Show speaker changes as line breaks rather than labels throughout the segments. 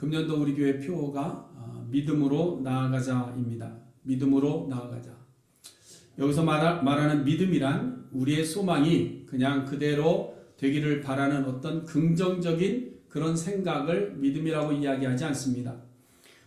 금년도 우리 교회 표어가 어, 믿음으로 나아가자입니다. 믿음으로 나아가자. 여기서 말하, 말하는 믿음이란 우리의 소망이 그냥 그대로 되기를 바라는 어떤 긍정적인 그런 생각을 믿음이라고 이야기하지 않습니다.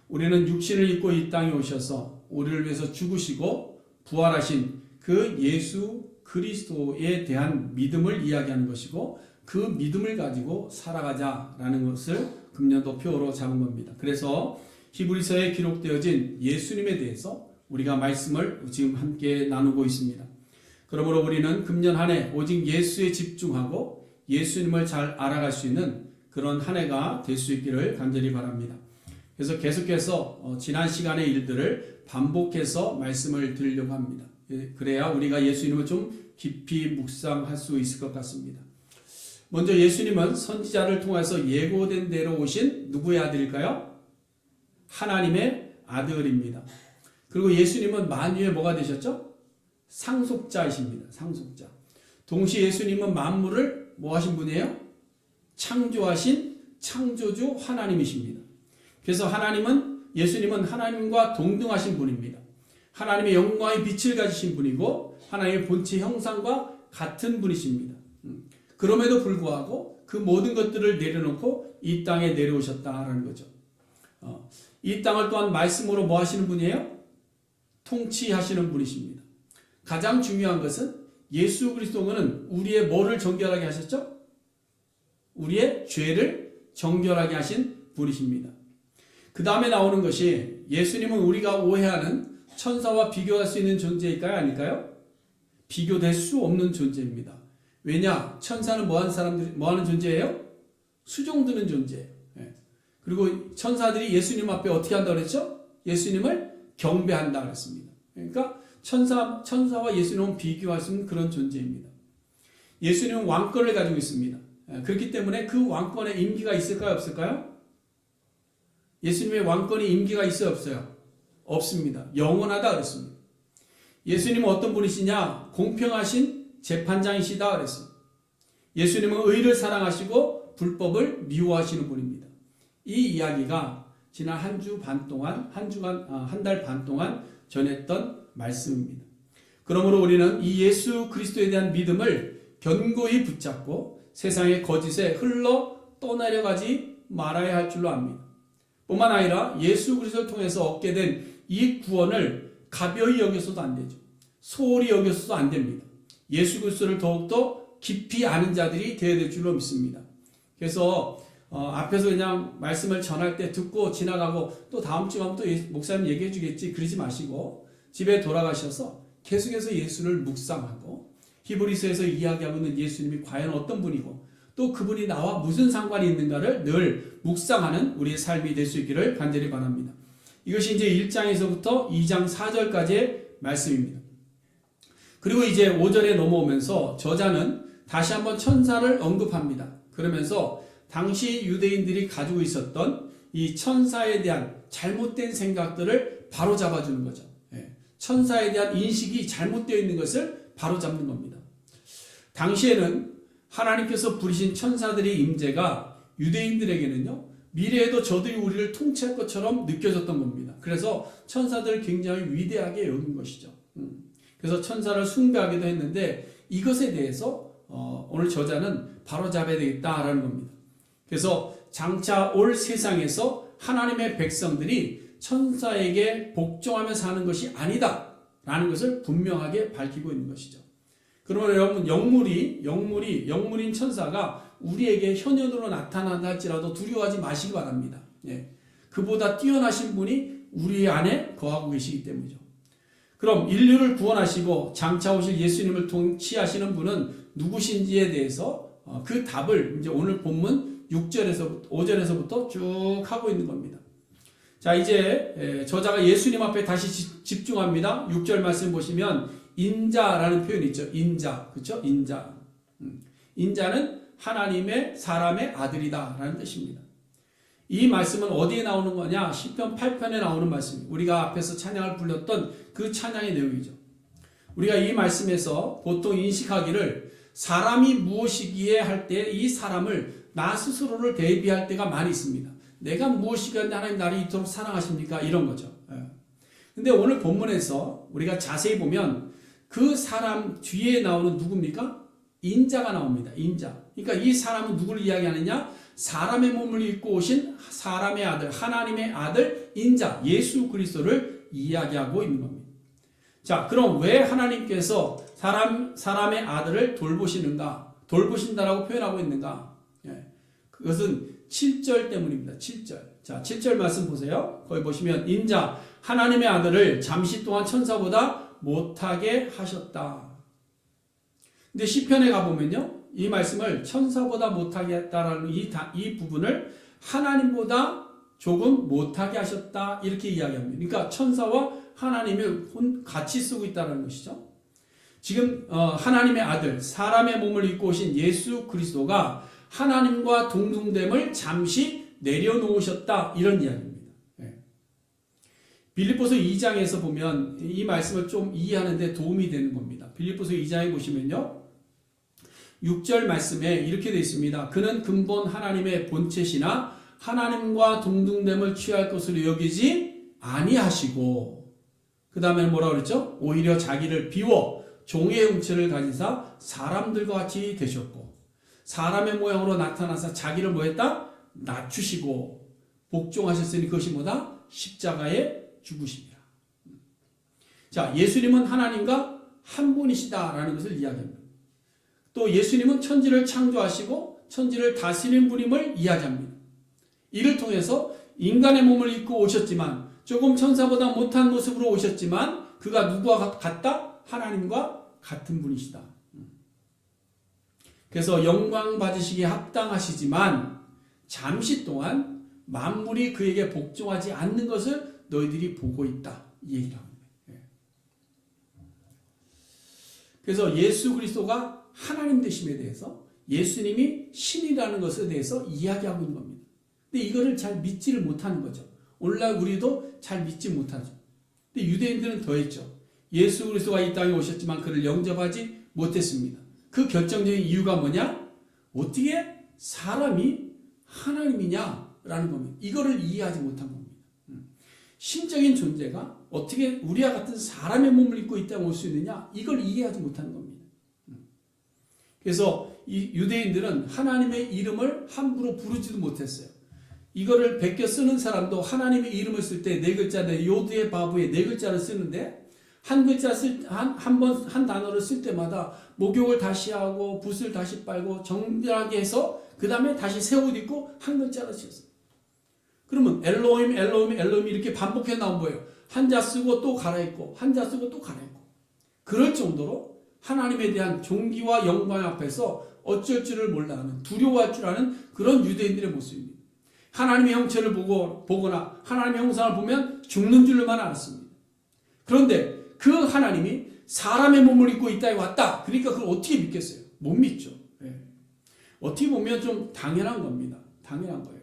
우리는 육신을 입고 이 땅에 오셔서 우리를 위해서 죽으시고 부활하신 그 예수 그리스도에 대한 믿음을 이야기하는 것이고 그 믿음을 가지고 살아가자라는 것을 금년도 표어로 잡은 겁니다. 그래서 히브리서에 기록되어진 예수님에 대해서 우리가 말씀을 지금 함께 나누고 있습니다. 그러므로 우리는 금년 한 해 오직 예수에 집중하고 예수님을 잘 알아갈 수 있는 그런 한 해가 될 수 있기를 간절히 바랍니다. 그래서 계속해서 어, 지난 시간의 일들을 반복해서 말씀을 드리려고 합니다. 예, 그래야 우리가 예수님을 좀 깊이 묵상할 수 있을 것 같습니다. 먼저 예수님은 선지자를 통해서 예고된 대로 오신 누구의 아들일까요? 하나님의 아들입니다. 그리고 예수님은 만유의 뭐가 되셨죠? 상속자이십니다. 상속자. 동시에 예수님은 만물을 뭐 하신 분이에요? 창조하신 창조주 하나님이십니다. 그래서 하나님은 예수님은 하나님과 동등하신 분입니다. 하나님의 영광의 빛을 가지신 분이고 하나님의 본체 형상과 같은 분이십니다. 음. 그럼에도 불구하고 그 모든 것들을 내려놓고 이 땅에 내려오셨다라는 거죠. 어, 이 땅을 또한 말씀으로 뭐 하시는 분이에요? 통치하시는 분이십니다. 가장 중요한 것은 예수 그리스도는 우리의 뭐를 정결하게 하셨죠? 우리의 죄를 정결하게 하신 분이십니다. 그 다음에 나오는 것이 예수님은 우리가 오해하는 천사와 비교할 수 있는 존재일까요? 아닐까요? 비교될 수 없는 존재입니다. 왜냐? 천사는 뭐 하는 사람들이, 뭐 하는 존재예요? 수종드는 존재예요. 예. 그리고 천사들이 예수님 앞에 어떻게 한다고 그랬죠? 예수님을 경배한다 그랬습니다. 그러니까 천사, 천사와 예수님은 비교할 수 있는 그런 존재입니다. 예수님은 왕권을 가지고 있습니다. 예. 그렇기 때문에 그 왕권에 임기가 있을까요? 없을까요? 예수님의 왕권이 임기가 있어요? 없어요? 없습니다. 영원하다 그랬습니다. 예수님은 어떤 분이시냐? 공평하신 재판장이시다 그랬습니다. 예수님은 의를 사랑하시고 불법을 미워하시는 분입니다. 이 이야기가 지난 한 주 반 동안, 한 주간, 아, 한달 반 동안 전했던 말씀입니다. 그러므로 우리는 이 예수 그리스도에 대한 믿음을 견고히 붙잡고 세상의 거짓에 흘러 떠내려가지 말아야 할 줄로 압니다. 뿐만 아니라 예수 그리스도를 통해서 얻게 된 이 구원을 가벼이 여겨서도 안 되죠. 소홀히 여겨서도 안 됩니다. 예수 그리스도를 더욱더 깊이 아는 자들이 되어야 될 줄로 믿습니다. 그래서 어, 앞에서 그냥 말씀을 전할 때 듣고 지나가고 또 다음 주 가면 또 목사님 얘기해 주겠지 그러지 마시고 집에 돌아가셔서 계속해서 예수를 묵상하고 히브리서에서 이야기하고 있는 예수님이 과연 어떤 분이고 또 그분이 나와 무슨 상관이 있는가를 늘 묵상하는 우리의 삶이 될 수 있기를 간절히 바랍니다. 이것이 이제 1장에서부터 2장 4절까지의 말씀입니다. 그리고 이제 5절에 넘어오면서 저자는 다시 한번 천사를 언급합니다. 그러면서 당시 유대인들이 가지고 있었던 이 천사에 대한 잘못된 생각들을 바로 잡아주는 거죠. 예. 천사에 대한 인식이 잘못되어 있는 것을 바로 잡는 겁니다. 당시에는 하나님께서 부르신 천사들의 임재가 유대인들에게는요, 미래에도 저들이 우리를 통치할 것처럼 느껴졌던 겁니다. 그래서 천사들 굉장히 위대하게 여긴 것이죠. 음. 그래서 천사를 숭배하기도 했는데 이것에 대해서 어, 오늘 저자는 바로 잡아야 되겠다라는 겁니다. 그래서 장차 올 세상에서 하나님의 백성들이 천사에게 복종하며 사는 것이 아니다 라는 것을 분명하게 밝히고 있는 것이죠. 그러면 여러분 영물이 영물이 영물인 천사가 우리에게 현현으로 나타난다 할지라도 두려워하지 마시기 바랍니다. 예. 그보다 뛰어나신 분이 우리 안에 거하고 계시기 때문이죠. 그럼 인류를 구원하시고 장차 오실 예수님을 통치하시는 분은 누구신지에 대해서 어, 그 답을 이제 오늘 본문 6절에서 5절에서부터 쭉 하고 있는 겁니다. 자, 이제 저자가 예수님 앞에 다시 집중합니다. 6절 말씀 보시면 인자라는 표현이 있죠. 인자. 그렇죠? 인자. 음. 인자는 하나님의 사람의 아들이다라는 뜻입니다. 이 말씀은 어디에 나오는 거냐? 10편 8편에 나오는 말씀입니다. 우리가 앞에서 찬양을 불렀던 그 찬양의 내용이죠. 우리가 이 말씀에서 보통 인식하기를 사람이 무엇이기에 할 때 이 사람을 나 스스로를 대비할 때가 많이 있습니다. 내가 무엇이겠는데 하나님 나를 이토록 사랑하십니까? 이런 거죠. 예. 근데 오늘 본문에서 우리가 자세히 보면 그 사람 뒤에 나오는 누굽니까? 인자가 나옵니다. 인자. 그러니까 이 사람은 누구를 이야기하느냐? 사람의 몸을 입고 오신 사람의 아들, 하나님의 아들 인자 예수 그리스도를 이야기하고 있는 겁니다. 자, 그럼 왜 하나님께서 사람 사람의 아들을 돌보시는가? 돌보신다라고 표현하고 있는가? 예. 그것은 7절 때문입니다. 7절. 자, 7절 말씀 보세요. 거기 보시면 인자 하나님의 아들을 잠시 동안 천사보다 못하게 하셨다. 근데 시편에 가 보면요. 이 말씀을 천사보다 못하게 했다라는 이, 다- 이 부분을 하나님보다 조금 못하게 하셨다 이렇게 이야기합니다. 그러니까 천사와 하나님을 혼- 같이 쓰고 있다는 것이죠. 지금 어, 하나님의 아들 사람의 몸을 입고 오신 예수 그리스도가 하나님과 동등됨을 잠시 내려놓으셨다 이런 이야기입니다. 예. 빌립보서 2장에서 보면 이 말씀을 좀 이해하는데 도움이 되는 겁니다. 빌립보서 2장에 보시면요. 6절 말씀에 이렇게 되어 있습니다. 그는 근본 하나님의 본체시나 하나님과 동등됨을 취할 것으로 여기지 아니하시고 그 다음에 뭐라 그랬죠? 오히려 자기를 비워 종의 형체를 가지사 사람들과 같이 되셨고 사람의 모양으로 나타나서 자기를 뭐했다? 낮추시고 복종하셨으니 그것이 뭐다? 십자가에 죽으십니다. 자, 예수님은 하나님과 한 분이시다라는 것을 이야기합니다. 또 예수님은 천지를 창조하시고 천지를 다스리는 분임을 이야기합니다. 이를 통해서 인간의 몸을 입고 오셨지만 조금 천사보다 못한 모습으로 오셨지만 그가 누구와 같다? 하나님과 같은 분이시다. 그래서 영광 받으시기에 합당하시지만 잠시 동안 만물이 그에게 복종하지 않는 것을 너희들이 보고 있다. 이 얘기를 합니다. 예. 그래서 예수 그리스도가 하나님 되심에 대해서 예수님이 신이라는 것에 대해서 이야기하고 있는 겁니다. 근데 이거를 잘 믿지를 못하는 거죠. 오늘날 우리도 잘 믿지 못하죠. 근데 유대인들은 더했죠. 예수 그리스도가 이 땅에 오셨지만 그를 영접하지 못했습니다. 그 결정적인 이유가 뭐냐? 어떻게 사람이 하나님이냐라는 겁니다. 이거를 이해하지 못한 겁니다. 음. 신적인 존재가 어떻게 우리와 같은 사람의 몸을 입고 이 땅에 올 수 있느냐? 이걸 이해하지 못하는 겁니다. 음. 그래서 이 유대인들은 하나님의 이름을 함부로 부르지도 못했어요. 이거를 베껴 쓰는 사람도 하나님의 이름을 쓸 때 네 글자 내 요드의 바보의 네 글자를 쓰는데 한 글자 쓸한한번 한 단어를 쓸 때마다 목욕을 다시 하고 붓을 다시 빨고 정밀하게 해서 그 다음에 다시 새 옷 입고 한 글자를 썼어요. 그러면 엘로임 엘로임 엘로임 이렇게 반복해 나온 거예요. 한 자 쓰고 또 갈아입고 한 자 쓰고 또 갈아입고 그럴 정도로 하나님에 대한 존귀와 영광 앞에서 어쩔 줄을 몰라 하는 두려워할 줄 아는 그런 유대인들의 모습입니다. 하나님의 형체를 보고 보거나 하나님의 형상을 보면 죽는 줄만 알았습니다. 그런데 그 하나님이 사람의 몸을 입고 이 땅에 왔다. 그러니까 그걸 어떻게 믿겠어요? 못 믿죠. 예. 어떻게 보면 좀 당연한 겁니다. 당연한 거예요.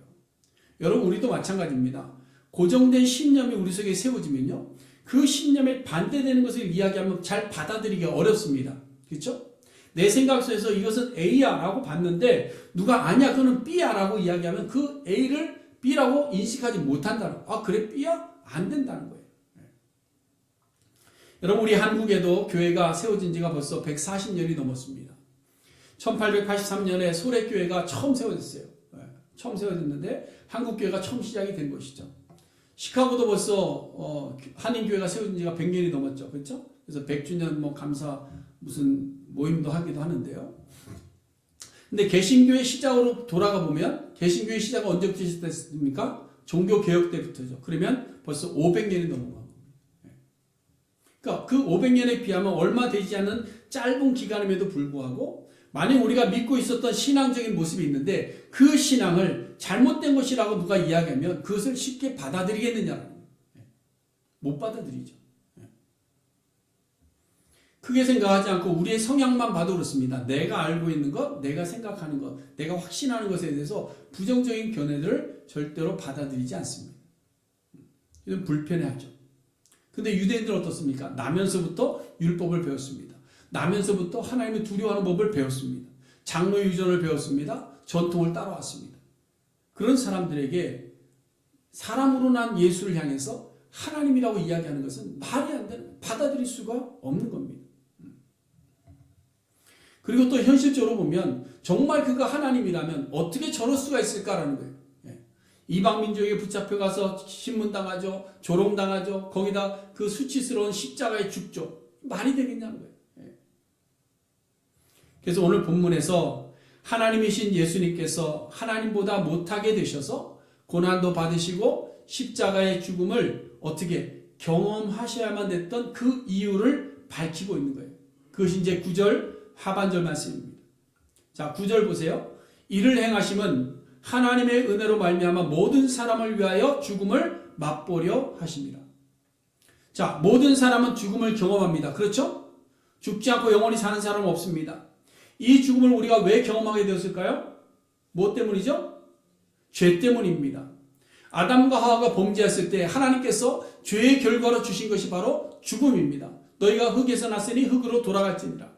여러분 우리도 마찬가지입니다. 고정된 신념이 우리 속에 세워지면요. 그 신념에 반대되는 것을 이야기하면 잘 받아들이기 어렵습니다. 그렇죠? 내 생각 속에서 이것은 A야 라고 봤는데 누가 아니야 그거는 B야 라고 이야기하면 그 A를 B라고 인식하지 못한다는 아 그래 B야? 안 된다는 거예요. 네. 여러분 우리 한국에도 교회가 세워진 지가 벌써 140년이 넘었습니다. 1883년에 소래교회가 처음 세워졌어요. 네. 처음 세워졌는데 한국교회가 처음 시작이 된 것이죠. 시카고도 벌써 어, 한인교회가 세워진 지가 100년이 넘었죠. 그렇죠? 그래서 100주년 뭐 감사 무슨 모임도 하기도 하는데요. 근데 개신교의 시작으로 돌아가 보면 개신교의 시작은 언제부터 시작됐습니까? 종교 개혁 때부터죠. 그러면 벌써 500년이 넘은 겁니다. 그러니까 그 500년에 비하면 얼마 되지 않은 짧은 기간임에도 불구하고 만약 우리가 믿고 있었던 신앙적인 모습이 있는데 그 신앙을 잘못된 것이라고 누가 이야기하면 그것을 쉽게 받아들이겠느냐는 거예요. 못 받아들이죠. 크게 생각하지 않고 우리의 성향만 봐도 그렇습니다. 내가 알고 있는 것, 내가 생각하는 것, 내가 확신하는 것에 대해서 부정적인 견해들을 절대로 받아들이지 않습니다. 이건 불편해하죠. 근데 유대인들은 어떻습니까? 나면서부터 율법을 배웠습니다. 나면서부터 하나님을 두려워하는 법을 배웠습니다. 장로 유전을 배웠습니다. 전통을 따라왔습니다. 그런 사람들에게 사람으로 난 예수를 향해서 하나님이라고 이야기하는 것은 말이 안 되는, 받아들일 수가 없는 겁니다. 그리고 또 현실적으로 보면 정말 그가 하나님이라면 어떻게 저럴 수가 있을까라는 거예요. 예. 이방 민족에 붙잡혀 가서 신문당하죠, 조롱당하죠, 거기다 그 수치스러운 십자가에 죽죠. 말이 되겠냐는 거예요. 예. 그래서 오늘 본문에서 하나님이신 예수님께서 하나님보다 못하게 되셔서 고난도 받으시고 십자가의 죽음을 어떻게 경험하셔야만 됐던 그 이유를 밝히고 있는 거예요. 그것이 이제 9절 하반절 말씀입니다. 자, 9절 보세요. 이를 행하심은 하나님의 은혜로 말미암아 모든 사람을 위하여 죽음을 맛보려 하십니다. 자, 모든 사람은 죽음을 경험합니다. 그렇죠? 죽지 않고 영원히 사는 사람은 없습니다. 이 죽음을 우리가 왜 경험하게 되었을까요? 뭐 때문이죠? 죄 때문입니다. 아담과 하와가 범죄했을 때 하나님께서 죄의 결과로 주신 것이 바로 죽음입니다. 너희가 흙에서 났으니 흙으로 돌아갈지니라.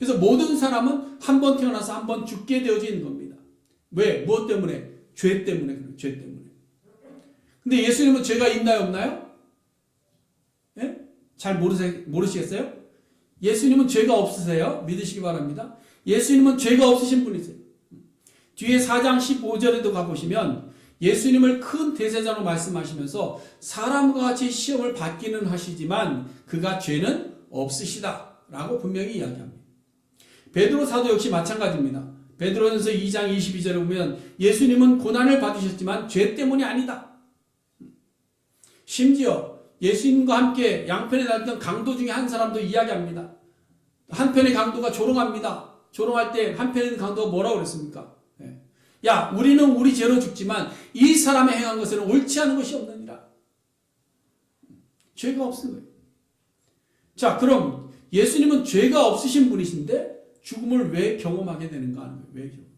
그래서 모든 사람은 한 번 태어나서 한 번 죽게 되어지는 겁니다. 왜? 무엇 때문에? 죄 때문에. 죄 때문에. 근데 예수님은 죄가 있나요, 없나요? 예? 잘 모르세, 모르시겠어요? 예수님은 죄가 없으세요? 믿으시기 바랍니다. 예수님은 죄가 없으신 분이세요. 뒤에 4장 15절에도 가보시면 예수님을 큰 대세자로 말씀하시면서 사람과 같이 시험을 받기는 하시지만 그가 죄는 없으시다. 라고 분명히 이야기합니다. 베드로 사도 역시 마찬가지입니다. 베드로전서 2장 22절에 보면 예수님은 고난을 받으셨지만 죄 때문이 아니다. 심지어 예수님과 함께 양편에 달던 강도 중에 한 사람도 이야기합니다. 한편의 강도가 조롱합니다. 조롱할 때 한편의 강도가 뭐라고 그랬습니까? 예. 야, 우리는 우리 죄로 죽지만 이 사람의 행한 것에는 옳지 않은 것이 없느니라. 죄가 없은 거예요. 자, 그럼 예수님은 죄가 없으신 분이신데 죽음을 왜 경험하게 되는가 하는 거예요. 왜 경험?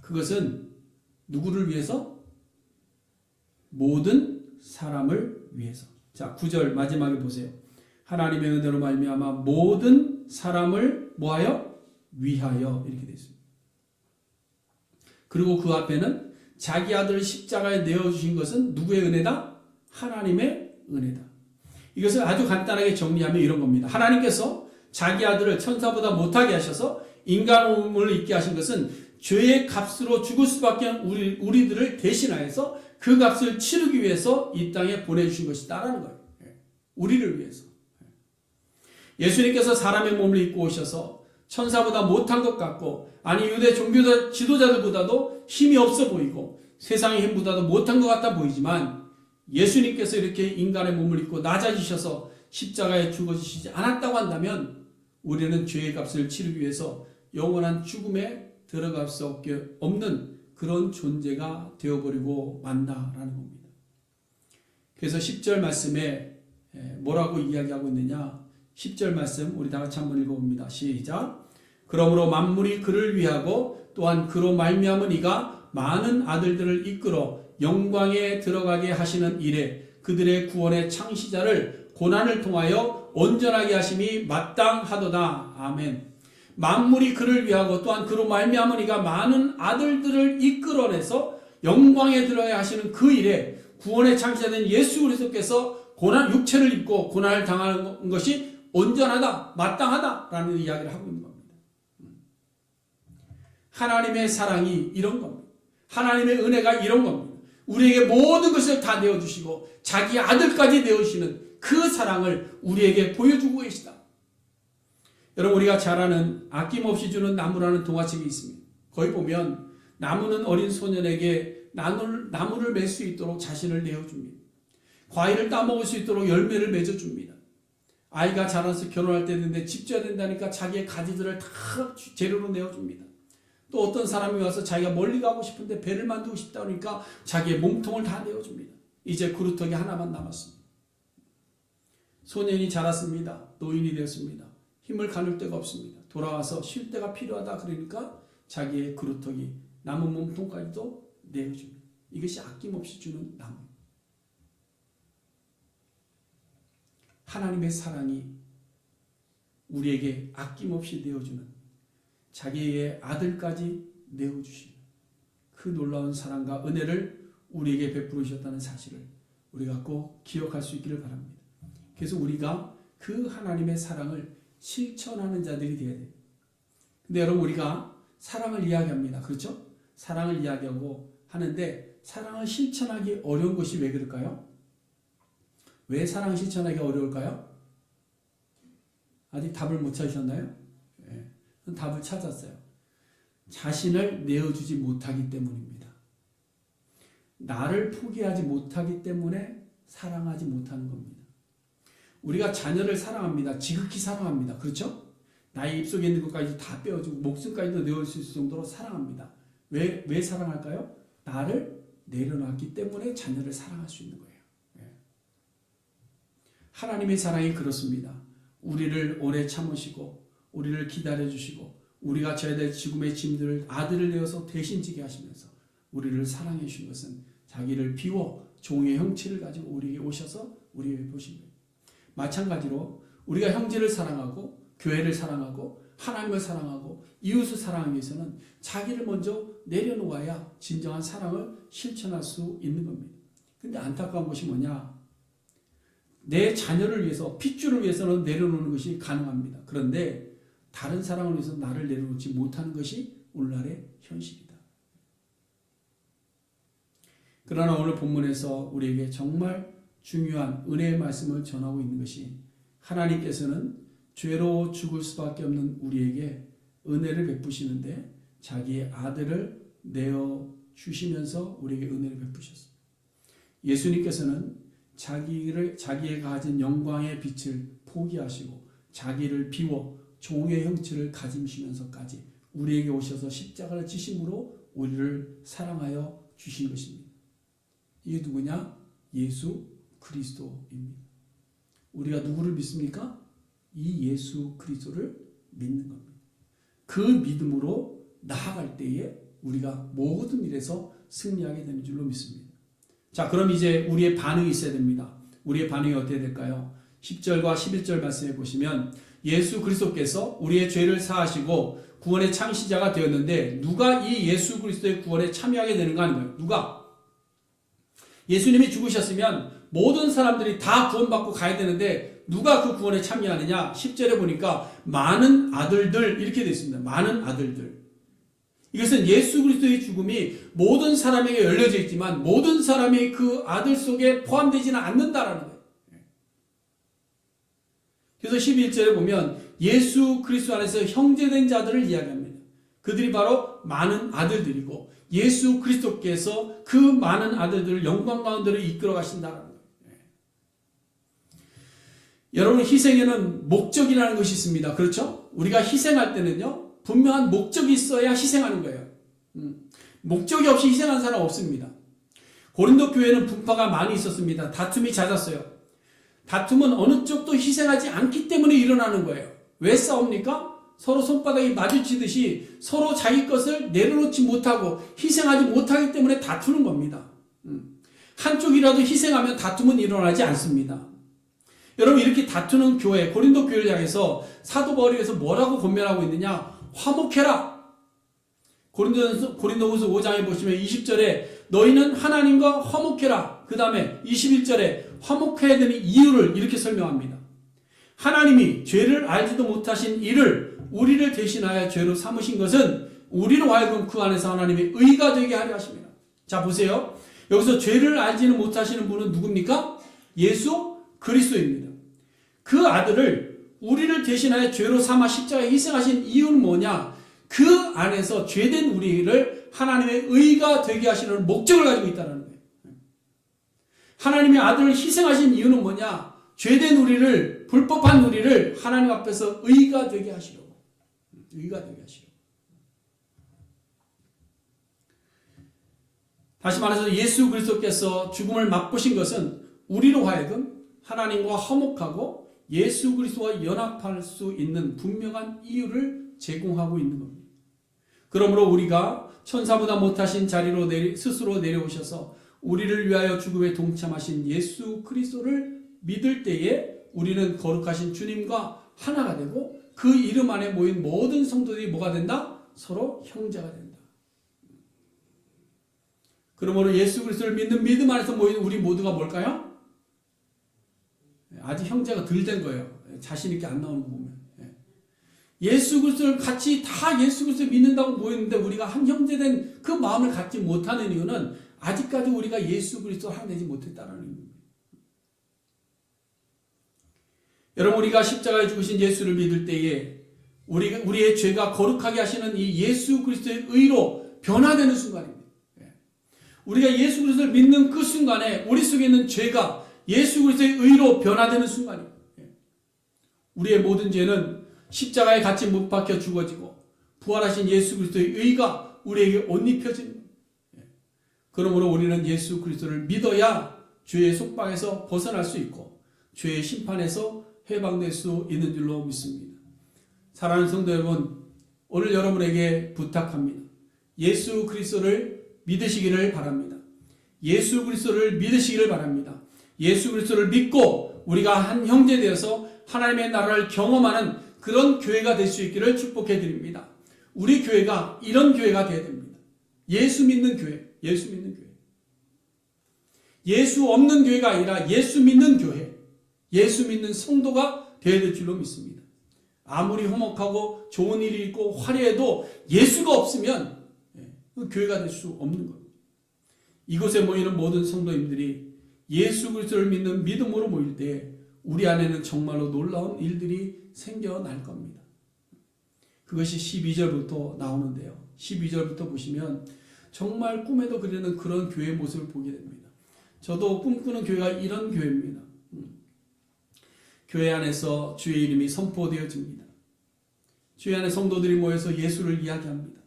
그것은 누구를 위해서? 모든 사람을 위해서. 자, 9절 마지막에 보세요. 하나님의 은혜로 말미암아 모든 사람을 뭐하여 위하여 이렇게 되어 있습니다. 그리고 그 앞에는 자기 아들을 십자가에 내어 주신 것은 누구의 은혜다? 하나님의 은혜다. 이것을 아주 간단하게 정리하면 이런 겁니다. 하나님께서 자기 아들을 천사보다 못하게 하셔서 인간을 있게 하신 것은 죄의 값으로 죽을 수밖에 없는 우리, 우리들을 대신하여서 그 값을 치르기 위해서 이 땅에 보내주신 것이다라는 거예요. 우리를 위해서. 예수님께서 사람의 몸을 입고 오셔서 천사보다 못한 것 같고 아니 유대 종교 지도자들보다도 힘이 없어 보이고 세상의 힘보다도 못한 것 같아 보이지만 예수님께서 이렇게 인간의 몸을 입고 낮아지셔서 십자가에 죽어지시지 않았다고 한다면 우리는 죄의 값을 치르기 위해서 영원한 죽음에 들어갈 수 없게 없는 그런 존재가 되어버리고 만다라는 겁니다. 그래서 10절 말씀에 뭐라고 이야기하고 있느냐? 10절 말씀 우리 다 같이 한번 읽어봅니다. 시작. 그러므로 만물이 그를 위하고 또한 그로 말미암은 이가 많은 아들들을 이끌어 영광에 들어가게 하시는 일에 그들의 구원의 창시자를 고난을 통하여 온전하게 하심이 마땅하도다. 아멘. 만물이 그를 위하고 또한 그로 말미암은 이가 많은 아들들을 이끌어내서 영광에 들어야 하시는 그 일에 구원의 창시자된 예수 그리스도께서 고난 육체를 입고 고난을 당하는 것이 온전하다, 마땅하다라는 이야기를 하고 있는 겁니다. 하나님의 사랑이 이런 겁니다. 하나님의 은혜가 이런 겁니다. 우리에게 모든 것을 다 내어주시고 자기 아들까지 내어주시는 그 사랑을 우리에게 보여주고 계시다. 여러분 우리가 잘 아는 아낌없이 주는 나무라는 동화책이 있습니다. 거기 보면 나무는 어린 소년에게 나무를, 나무를 맬 수 있도록 자신을 내어줍니다. 과일을 따먹을 수 있도록 열매를 맺어줍니다. 아이가 자라서 결혼할 때 됐는데 집 져야 된다니까 자기의 가지들을 다 재료로 내어줍니다. 또 어떤 사람이 와서 자기가 멀리 가고 싶은데 배를 만들고 싶다 그러니까 자기의 몸통을 다 내어줍니다. 이제 그루터기 하나만 남았습니다. 소년이 자랐습니다. 노인이 되었습니다. 힘을 가눌 데가 없습니다. 돌아와서 쉴 데가 필요하다 그러니까 자기의 그루터기 남은 몸통까지도 내어줍니다. 이것이 아낌없이 주는 나무. 하나님의 사랑이 우리에게 아낌없이 내어주는 자기의 아들까지 내어주시는 그 놀라운 사랑과 은혜를 우리에게 베풀으셨다는 사실을 우리가 꼭 기억할 수 있기를 바랍니다. 그래서 우리가 그 하나님의 사랑을 실천하는 자들이 되어야 돼요. 근데 여러분 우리가 사랑을 이야기합니다. 그렇죠? 사랑을 이야기하고 하는데 사랑을 실천하기 어려운 것이 왜 그럴까요? 왜 사랑 실천하기 어려울까요? 아직 답을 못 찾으셨나요? 예, 답을 찾았어요. 자신을 내어주지 못하기 때문입니다. 나를 포기하지 못하기 때문에 사랑하지 못하는 겁니다. 우리가 자녀를 사랑합니다. 지극히 사랑합니다. 그렇죠? 나의 입속에 있는 것까지 다 빼어주고 목숨까지도 내어줄 수 있을 정도로 사랑합니다. 왜, 왜 사랑할까요? 나를 내려놨기 때문에 자녀를 사랑할 수 있는 거예요. 예. 하나님의 사랑이 그렇습니다. 우리를 오래 참으시고, 우리를 기다려 주시고, 우리가 져야 될 죽음의 짐들을 아들을 내어서 대신 지게 하시면서 우리를 사랑해 주신 것은 자기를 비워 종의 형체를 가지고 우리에게 오셔서 우리에게 보신 거예요. 마찬가지로 우리가 형제를 사랑하고 교회를 사랑하고 하나님을 사랑하고 이웃을 사랑하기 위해서는 자기를 먼저 내려놓아야 진정한 사랑을 실천할 수 있는 겁니다. 근데 안타까운 것이 뭐냐? 내 자녀를 위해서 핏줄을 위해서는 내려놓는 것이 가능합니다. 그런데 다른 사랑을 위해서 나를 내려놓지 못하는 것이 오늘날의 현실이다. 그러나 오늘 본문에서 우리에게 정말 중요한 은혜의 말씀을 전하고 있는 것이 하나님께서는 죄로 죽을 수밖에 없는 우리에게 은혜를 베푸시는데 자기의 아들을 내어 주시면서 우리에게 은혜를 베푸셨습니다. 예수님께서는 자기를 자기가 가진 영광의 빛을 포기하시고 자기를 비워 종의 형체를 가지시면서까지 우리에게 오셔서 십자가를 지심으로 우리를 사랑하여 주신 것입니다. 이게 누구냐? 예수 그리스도입니다. 우리가 누구를 믿습니까? 이 예수 그리스도를 믿는 겁니다. 그 믿음으로 나아갈 때에 우리가 모든 일에서 승리하게 되는 줄로 믿습니다. 자, 그럼 이제 우리의 반응이 있어야 됩니다. 우리의 반응이 어떻게 될까요? 10절과 11절 말씀해 보시면 예수 그리스도께서 우리의 죄를 사하시고 구원의 창시자가 되었는데 누가 이 예수 그리스도의 구원에 참여하게 되는가 하는 거예요. 누가? 예수님이 죽으셨으면 모든 사람들이 다 구원받고 가야 되는데 누가 그 구원에 참여하느냐? 10절에 보니까 많은 아들들 이렇게 되어 있습니다. 많은 아들들. 이것은 예수 그리스도의 죽음이 모든 사람에게 열려져 있지만 모든 사람이 그 아들 속에 포함되지는 않는다라는 거예요. 그래서 11절에 보면 예수 그리스도 안에서 형제된 자들을 이야기합니다. 그들이 바로 많은 아들들이고 예수 그리스도께서 그 많은 아들들을 영광 가운데로 이끌어 가신다는 거예요. 여러분 희생에는 목적이라는 것이 있습니다. 그렇죠? 우리가 희생할 때는요 분명한 목적이 있어야 희생하는 거예요. 음, 목적이 없이 희생하는 사람 없습니다. 고린도 교회는 분파가 많이 있었습니다. 다툼이 잦았어요. 다툼은 어느 쪽도 희생하지 않기 때문에 일어나는 거예요. 왜 싸웁니까? 서로 손바닥이 마주치듯이 서로 자기 것을 내려놓지 못하고 희생하지 못하기 때문에 다투는 겁니다. 음. 한쪽이라도 희생하면 다툼은 일어나지 않습니다. 여러분 이렇게 다투는 교회 고린도 교회를 향해서 사도 바울에서 뭐라고 권면하고 있느냐? 화목해라. 고린도 고린도후서 5장에 보시면 20절에 너희는 하나님과 화목해라. 그 다음에 21절에 화목해야 되는 이유를 이렇게 설명합니다. 하나님이 죄를 알지도 못하신 이를 우리를 대신하여 죄로 삼으신 것은 우리로 하여금 그 안에서 하나님의 의가 되게 하려 하십니다. 자 보세요. 여기서 죄를 알지는 못하시는 분은 누굽니까? 예수 그리스도입니다. 그 아들을 우리를 대신하여 죄로 삼아 십자가에 희생하신 이유는 뭐냐? 그 안에서 죄된 우리를 하나님의 의가 되게 하시는 목적을 가지고 있다는. 하나님의 아들을 희생하신 이유는 뭐냐? 죄된 우리를 불법한 우리를 하나님 앞에서 의가 되게 하시려고. 의가 되게 하시려고. 다시 말해서 예수 그리스도께서 죽음을 맛보신 것은 우리로 하여금 하나님과 화목하고 예수 그리스도와 연합할 수 있는 분명한 이유를 제공하고 있는 겁니다. 그러므로 우리가 천사보다 못하신 자리로 내리, 스스로 내려오셔서 우리를 위하여 죽음에 동참하신 예수 그리스도를 믿을 때에 우리는 거룩하신 주님과 하나가 되고 그 이름 안에 모인 모든 성도들이 뭐가 된다? 서로 형제가 된다. 그러므로 예수 그리스도를 믿는 믿음 안에서 모이는 우리 모두가 뭘까요? 아직 형제가 덜 된 거예요. 자신 있게 안 나오는 거 보면. 예. 예수 그리스도를 같이 다 예수 그리스도 믿는다고 모였는데 우리가 한 형제 된 그 마음을 갖지 못하는 이유는 아직까지 우리가 예수 그리스도 하나 되지 못했다는 의미입니다. 여러분 우리가 십자가에 죽으신 예수를 믿을 때에 우리 우리의 죄가 거룩하게 하시는 이 예수 그리스도의 의로 변화되는 순간입니다. 예. 우리가 예수 그리스도를 믿는 그 순간에 우리 속에 있는 죄가 예수 그리스도의 의로 변화되는 순간입니다. 예. 우리의 모든 죄는 십자가에 같이 못 박혀 죽어지고 부활하신 예수 그리스도의 의가 우리에게 옷 입혀집니다. 예. 그러므로 우리는 예수 그리스도를 믿어야 죄의 속박에서 벗어날 수 있고 죄의 심판에서 해방될 수 있는 줄로 믿습니다. 사랑하는 성도 여러분, 오늘 여러분에게 부탁합니다. 예수 그리스도를 믿으시기를 바랍니다. 예수 그리스도를 믿으시기를 바랍니다. 예수 그리스도를 믿고 우리가 한 형제 되어서 하나님의 나라를 경험하는 그런 교회가 될 수 있기를 축복해 드립니다. 우리 교회가 이런 교회가 되어야 됩니다. 예수 믿는 교회, 예수 믿는. 예수 없는 교회가 아니라 예수 믿는 교회, 예수 믿는 성도가 되어야 될 줄로 믿습니다. 아무리 화목하고 좋은 일이 있고 화려해도 예수가 없으면 그 교회가 될 수 없는 겁니다. 이곳에 모이는 모든 성도님들이 예수 그리스도를 믿는 믿음으로 모일 때 우리 안에는 정말로 놀라운 일들이 생겨날 겁니다. 그것이 12절부터 나오는데요. 12절부터 보시면 정말 꿈에도 그리는 그런 교회의 모습을 보게 됩니다. 저도 꿈꾸는 교회가 이런 교회입니다. 음. 교회 안에서 주의 이름이 선포되어집니다. 주의 안에 성도들이 모여서 예수를 이야기합니다.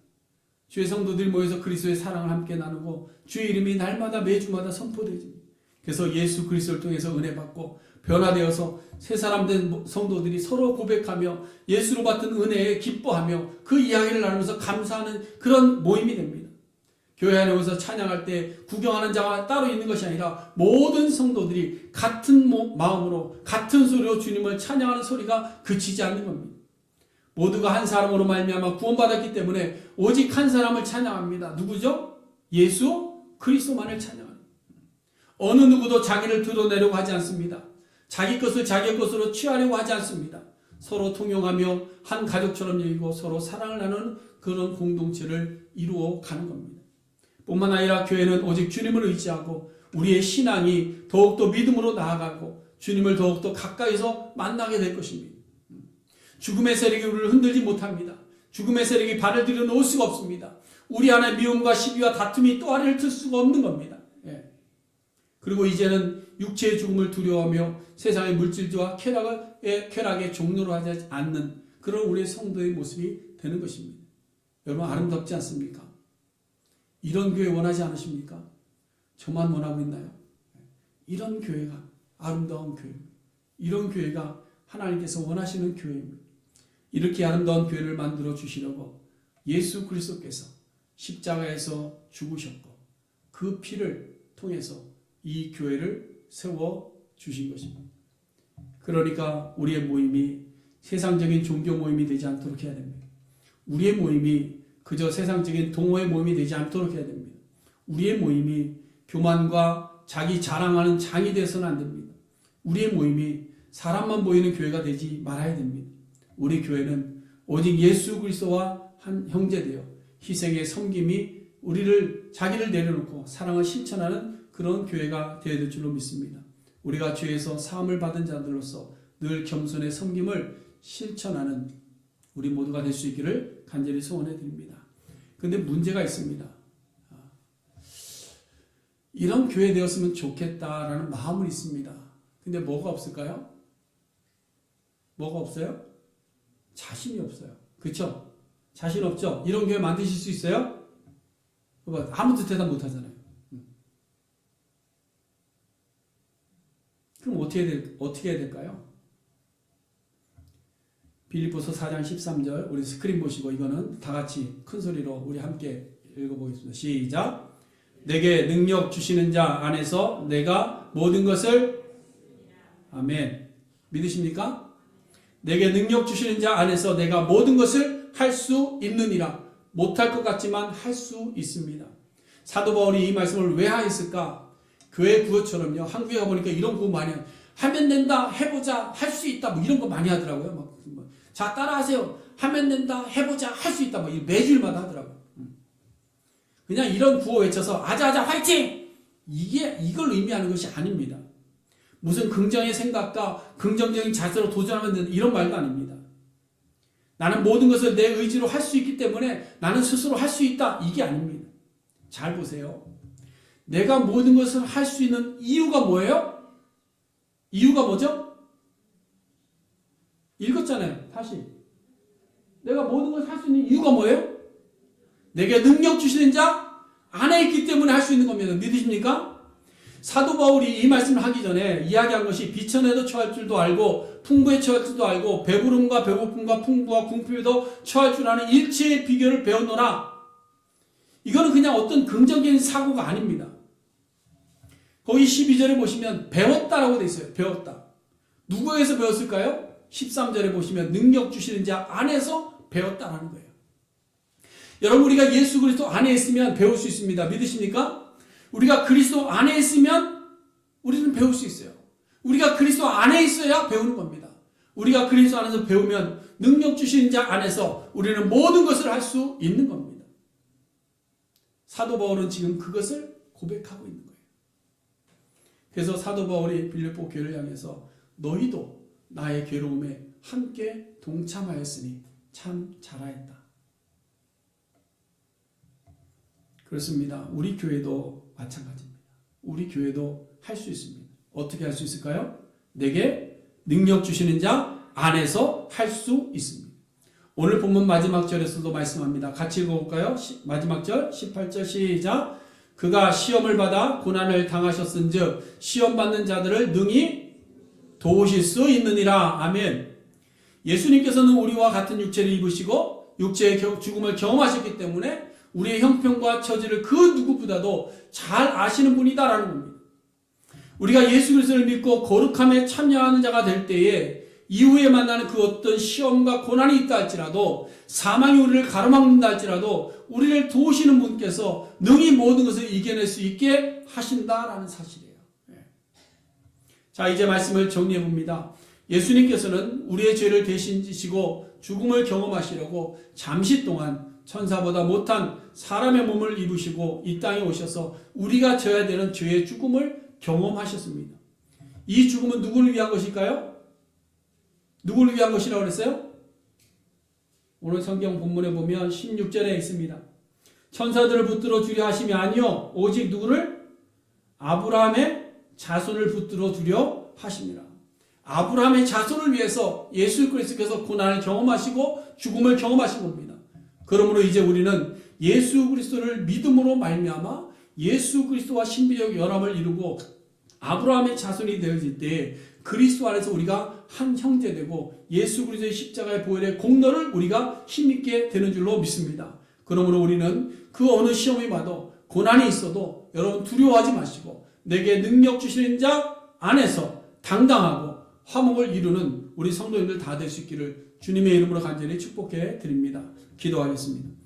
주의 성도들이 모여서 그리스도의 사랑을 함께 나누고 주의 이름이 날마다 매주마다 선포되집니다. 그래서 예수 그리스도를 통해서 은혜 받고 변화되어서 새 사람 된 성도들이 서로 고백하며 예수로 받은 은혜에 기뻐하며 그 이야기를 나누면서 감사하는 그런 모임이 됩니다. 교회 안에 오서 찬양할 때 구경하는 자가 따로 있는 것이 아니라 모든 성도들이 같은 마음으로 같은 소리로 주님을 찬양하는 소리가 그치지 않는 겁니다. 모두가 한 사람으로 말미암아 구원받았기 때문에 오직 한 사람을 찬양합니다. 누구죠? 예수 그리스도만을 찬양합니다. 어느 누구도 자기를 드러내려고 하지 않습니다. 자기 것을 자기 것으로 취하려고 하지 않습니다. 서로 통용하며 한 가족처럼 여기고 서로 사랑을 나누는 그런 공동체를 이루어 가는 겁니다. 뿐만 아니라 교회는 오직 주님을 의지하고 우리의 신앙이 더욱더 믿음으로 나아가고 주님을 더욱더 가까이서 만나게 될 것입니다. 죽음의 세력이 우리를 흔들지 못합니다. 죽음의 세력이 발을 들여놓을 수가 없습니다. 우리 안에 미움과 시비와 다툼이 또 아래를 틀 수가 없는 겁니다. 예. 그리고 이제는 육체의 죽음을 두려워하며 세상의 물질과 쾌락의, 쾌락의 종로로 하지 않는 그런 우리의 성도의 모습이 되는 것입니다. 여러분 아름답지 않습니까? 이런 교회 원하지 않으십니까? 저만 원하고 있나요? 이런 교회가 아름다운 교회 이런 교회가 하나님께서 원하시는 교회입니다. 이렇게 아름다운 교회를 만들어 주시려고 예수 그리스도께서 십자가에서 죽으셨고 그 피를 통해서 이 교회를 세워 주신 것입니다. 그러니까 우리의 모임이 세상적인 종교 모임이 되지 않도록 해야 됩니다. 우리의 모임이 그저 세상적인 동호회 모임이 되지 않도록 해야 됩니다. 우리의 모임이 교만과 자기 자랑하는 장이 되어서는 안 됩니다. 우리의 모임이 사람만 모이는 교회가 되지 말아야 됩니다. 우리 교회는 오직 예수 그리스도와 한 형제되어 희생의 섬김이 우리를 자기를 내려놓고 사랑을 실천하는 그런 교회가 되어야 될 줄로 믿습니다. 우리가 죄에서 사함을 받은 자들로서 늘 겸손의 섬김을 실천하는 우리 모두가 될 수 있기를 간절히 소원해 드립니다. 근데 문제가 있습니다. 이런 교회 되었으면 좋겠다라는 마음은 있습니다. 근데 뭐가 없을까요? 뭐가 없어요? 자신이 없어요. 그렇죠? 자신 없죠? 이런 교회 만드실 수 있어요? 아무도 대답 못 하잖아요. 그럼 어떻게, 될, 어떻게 해야 될까요? 빌립보서 4장 13절 우리 스크린 보시고 이거는 다 같이 큰 소리로 우리 함께 읽어보겠습니다. 시작. 내게 능력 주시는 자 안에서 내가 모든 것을 아멘. 믿으십니까? 내게 능력 주시는 자 안에서 내가 모든 것을 할 수 있느니라. 못할 것 같지만 할 수 있습니다. 사도 바울이 이 말씀을 왜 하였을까? 교회 구호처럼요. 한국에 가보니까 이런 구호 많이 하 하면 된다, 해보자, 할 수 있다, 뭐 이런 거 많이 하더라고요. 막, 뭐, 자, 따라하세요. 하면 된다, 해보자, 할 수 있다, 뭐 매주일마다 하더라고요. 음. 그냥 이런 구호 외쳐서 아자아자 화이팅! 이게 이걸 의미하는 것이 아닙니다. 무슨 긍정의 생각과 긍정적인 자세로 도전하면 되는 이런 말도 아닙니다. 나는 모든 것을 내 의지로 할 수 있기 때문에 나는 스스로 할 수 있다. 이게 아닙니다. 잘 보세요. 내가 모든 것을 할 수 있는 이유가 뭐예요? 이유가 뭐죠? 읽었잖아요. 다시. 내가 모든 것을 할수 있는 이유가 뭐예요? 내게 능력 주시는 자 안에 있기 때문에 할 수 있는 겁니다. 믿으십니까? 사도 바울이 이 말씀을 하기 전에 이야기한 것이 비천에도 처할 줄도 알고 풍부에 처할 줄도 알고 배부름과 배고픔과 풍부와 궁핍에도 처할 줄 아는 일체의 비결을 배웠노라. 이거는 그냥 어떤 긍정적인 사고가 아닙니다. 거기 12절에 보시면 배웠다라고 돼 있어요. 배웠다. 누구에서 배웠을까요? 13절에 보시면 능력 주시는 자 안에서 배웠다라는 거예요. 여러분 우리가 예수 그리스도 안에 있으면 배울 수 있습니다. 믿으십니까? 우리가 그리스도 안에 있으면 우리는 배울 수 있어요. 우리가 그리스도 안에 있어야 배우는 겁니다. 우리가 그리스도 안에서 배우면 능력 주시는 자 안에서 우리는 모든 것을 할 수 있는 겁니다. 사도 바울은 지금 그것을 고백하고 있는 거예요. 그래서 사도 바울이 빌립보 교회를 향해서 너희도 나의 괴로움에 함께 동참하였으니 참 잘하였다. 그렇습니다. 우리 교회도 마찬가지입니다. 우리 교회도 할 수 있습니다. 어떻게 할 수 있을까요? 내게 능력 주시는 자 안에서 할 수 있습니다. 오늘 본문 마지막 절에서도 말씀합니다. 같이 읽어볼까요? 시, 마지막 절 18절 시작 그가 시험을 받아 고난을 당하셨은 즉 시험 받는 자들을 능히 도우실 수 있느니라. 아멘. 예수님께서는 우리와 같은 육체를 입으시고 육체의 죽음을 경험하셨기 때문에 우리의 형편과 처지를 그 누구보다도 잘 아시는 분이다라는 겁니다. 우리가 예수 그리스도를 믿고 거룩함에 참여하는 자가 될 때에 이후에 만나는 그 어떤 시험과 고난이 있다 할지라도 사망이 우리를 가로막는다 할지라도 우리를 도우시는 분께서 능히 모든 것을 이겨낼 수 있게 하신다라는 사실이에요. 예. 자, 이제 말씀을 정리해 봅니다. 예수님께서는 우리의 죄를 대신 지시고 죽음을 경험하시려고 잠시 동안 천사보다 못한 사람의 몸을 입으시고 이 땅에 오셔서 우리가 져야 되는 죄의 죽음을 경험하셨습니다. 이 죽음은 누구를 위한 것일까요? 누구를 위한 것이라고 그랬어요? 오늘 성경 본문에 보면 16절에 있습니다. 천사들을 붙들어 주려 하심이 아니요 오직 누구를 아브라함의 자손을 붙들어 주려 하십니다. 아브라함의 자손을 위해서 예수 그리스도께서 고난을 경험하시고 죽음을 경험하신 겁니다. 그러므로 이제 우리는 예수 그리스도를 믿음으로 말미암아 예수 그리스도와 신비적 연합을 이루고 아브라함의 자손이 되어질 때 그리스도 안에서 우리가 한 형제 되고 예수 그리스도의 십자가의 보혈의 공로를 우리가 힘있게 되는 줄로 믿습니다. 그러므로 우리는 그 어느 시험이 와도 고난이 있어도 여러분 두려워하지 마시고 내게 능력 주시는 자 안에서 당당하고 화목을 이루는 우리 성도님들 다 될 수 있기를 주님의 이름으로 간절히 축복해 드립니다. 기도하겠습니다.